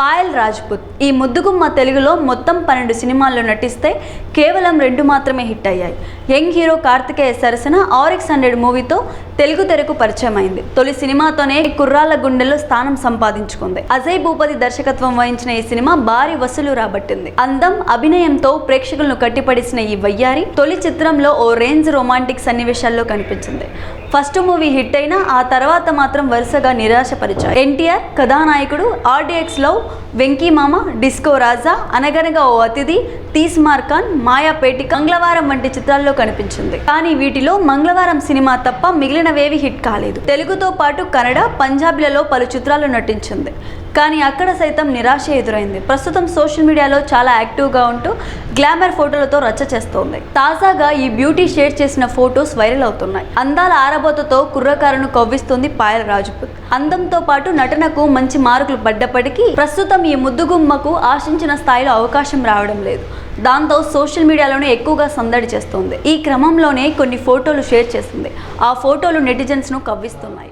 పాయల్ రాజ్పుత్. ఈ ముద్దుగుమ్మ తెలుగులో మొత్తం పన్నెండు సినిమాల్లో నటిస్తే కేవలం రెండు మాత్రమే హిట్ అయ్యాయి. యంగ్ హీరో కార్తికేయ సరసన ఆర్ఎక్స్ హండ్రెడ్ మూవీతో తెలుగు తెరకు పరిచయం అయింది తొలి సినిమాతోనే కుర్రాళ్ళ గుండెల్లో స్థానం సంపాదించుకుంది. అజయ్ భూపతి దర్శకత్వం వహించిన ఈ సినిమా భారీ వసూలు రాబట్టింది. అందం అభినయంతో ప్రేక్షకులను కట్టిపడేసిన ఈ వయ్యారి తొలి చిత్రంలో ఓ రేంజ్ రొమాంటిక్ సన్నివేశాల్లో కనిపించింది. ఫస్ట్ మూవీ హిట్ అయినా ఆ తర్వాత మాత్రం వరుసగా నిరాశపరిచారు. ఎన్టీఆర్ కథానాయకుడు ఆర్డిఎక్స్ వెంకీ మామ డిస్కో రాజా అనగనగా ఓ అతిథి తీస్మార్కాన్ మాయాపేటి మంగళవారం వంటి చిత్రాల్లో కనిపించింది. కానీ వీటిలో మంగళవారం సినిమా తప్ప మిగిలినవేవి హిట్ కాలేదు. తెలుగుతో పాటు కన్నడ పంజాబీలలో పలు చిత్రాలు నటించింది. కానీ అక్కడ సైతం నిరాశ ఎదురైంది. ప్రస్తుతం సోషల్ మీడియాలో చాలా యాక్టివ్గా ఉంటూ గ్లామర్ ఫోటోలతో రచ్చ చేస్తోంది. తాజాగా ఈ బ్యూటీ షేర్ చేసిన ఫోటోస్ వైరల్ అవుతున్నాయి. అందాల ఆరబోతతో కుర్రకారును కవ్విస్తుంది పాయల్ రాజపుత్ అందంతో పాటు నటనకు మంచి మార్కులు పడ్డప్పటికీ ప్రస్తుతం ఈ ముద్దుగుమ్మకు ఆశించిన స్థాయిలో అవకాశం రావడం లేదు. దాంతో సోషల్ మీడియాలోనే ఎక్కువగా సందడి చేస్తోంది. ఈ క్రమంలోనే కొన్ని ఫోటోలు షేర్ చేసింది ఆ ఫోటోలు నెటిజన్స్ను కవ్విస్తున్నాయి.